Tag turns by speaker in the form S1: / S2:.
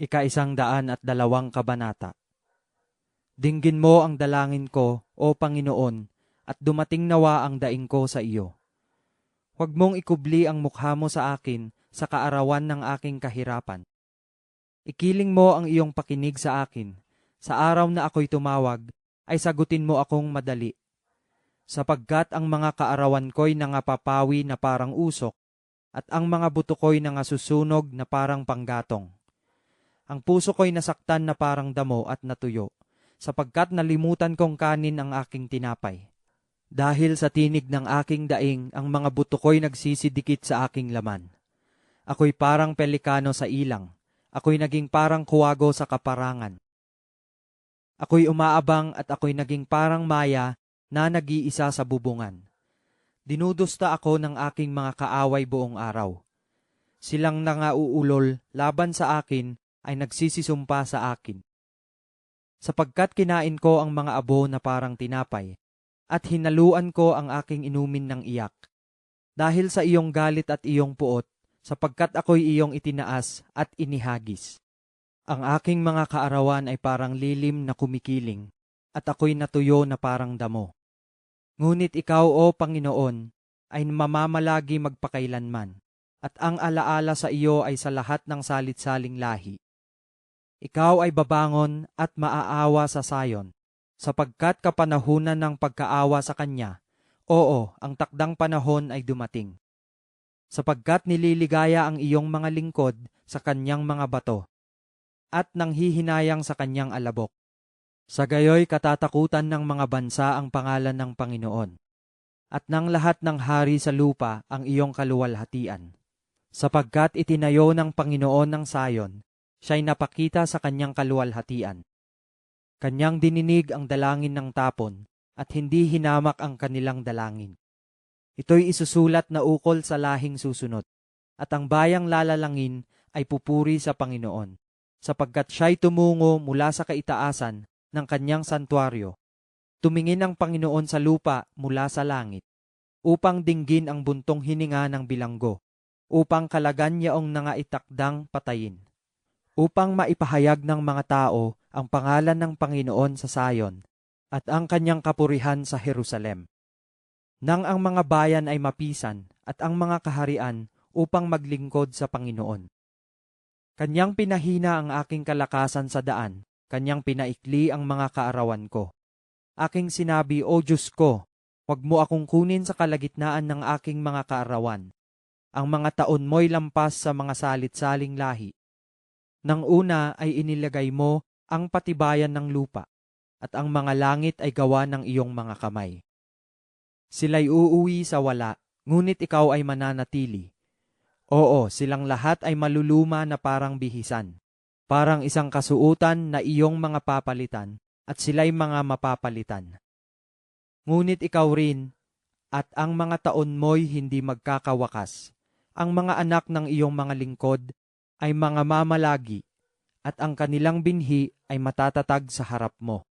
S1: Ika-isang daan at dalawang kabanata. Dinggin mo ang dalangin ko, O Panginoon, at dumating nawa ang daing ko sa iyo. Huwag mong ikubli ang mukha mo sa akin sa kaarawan ng aking kahirapan. Ikiling mo ang iyong pakinig sa akin. Sa araw na ako'y tumawag, ay sagutin mo akong madali. Sapagkat ang mga kaarawan ko'y nangapapawi na parang usok, at ang mga buto ko'y nangasusunog na parang panggatong. Ang puso ko'y nasaktan na parang damo at natuyo, sapagkat nalimutan kong kanin ang aking tinapay. Dahil sa tinig ng aking daing, ang mga buto ko'y nagsisidikit sa aking laman. Ako'y parang pelikano sa ilang, ako'y naging parang kuwago sa kaparangan. Ako'y umaabang at ako'y naging parang maya na nag-iisa sa bubungan. Dinudusta ako ng aking mga kaaway buong araw. Silang nangauulol laban sa akin ay nagsisisumpa sa akin. Sapagkat kinain ko ang mga abo na parang tinapay, at hinaluan ko ang aking inumin ng iyak. Dahil sa iyong galit at iyong puot, sapagkat ako'y iyong itinaas at inihagis. Ang aking mga kaarawan ay parang lilim na kumikiling, at ako'y natuyo na parang damo. Ngunit ikaw, O Panginoon, ay mamamalagi magpakailanman, at ang alaala sa iyo ay sa lahat ng salit-saling lahi. Ikaw ay babangon at maaawa sa sayon, sapagkat kapanahunan ng pagkaawa sa kanya, oo, ang takdang panahon ay dumating. Sapagkat nililigaya ang iyong mga lingkod sa kanyang mga bato, at nanghihinayang sa kanyang alabok. Sa gayoy katatakutan ng mga bansa ang pangalan ng Panginoon, at ng lahat ng hari sa lupa ang iyong kaluwalhatian. Sapagkat itinayo ng Panginoon ng Sayon, siya'y napakita sa kanyang kaluwalhatian. Kanyang dininig ang dalangin ng tapon, at hindi hinamak ang kanilang dalangin. Ito'y isusulat na ukol sa lahing susunod, at ang bayang lalalangin ay pupuri sa Panginoon, sapagkat siya'y tumungo mula sa kaitaasan ng kanyang santuaryo. Tumingin ang Panginoon sa lupa mula sa langit, upang dinggin ang buntong hininga ng bilanggo, upang kalagan yaong nangaitakdang patayin, upang maipahayag ng mga tao ang pangalan ng Panginoon sa Sayon, at ang kanyang kapurihan sa Jerusalem. Nang ang mga bayan ay mapisan at ang mga kaharian upang maglingkod sa Panginoon. Kanyang pinahina ang aking kalakasan sa daan kanyang pinaikli ang mga kaarawan ko. Aking sinabi, O Diyos ko, huwag mo akong kunin sa kalagitnaan ng aking mga kaarawan. Ang mga taon mo'y lampas sa mga salit-saling lahi. Nang una ay inilagay mo ang patibayan ng lupa, at ang mga langit ay gawa ng iyong mga kamay. Sila'y uuwi sa wala, ngunit ikaw ay mananatili. Oo, silang lahat ay maluluma na parang bihisan parang isang kasuutan na iyong mga papalitan at sila'y mga mapapalitan. Ngunit ikaw rin at ang mga taon mo'y hindi magkakawakas. Ang mga anak ng iyong mga lingkod ay mga mamalagi at ang kanilang binhi ay matatatag sa harap mo.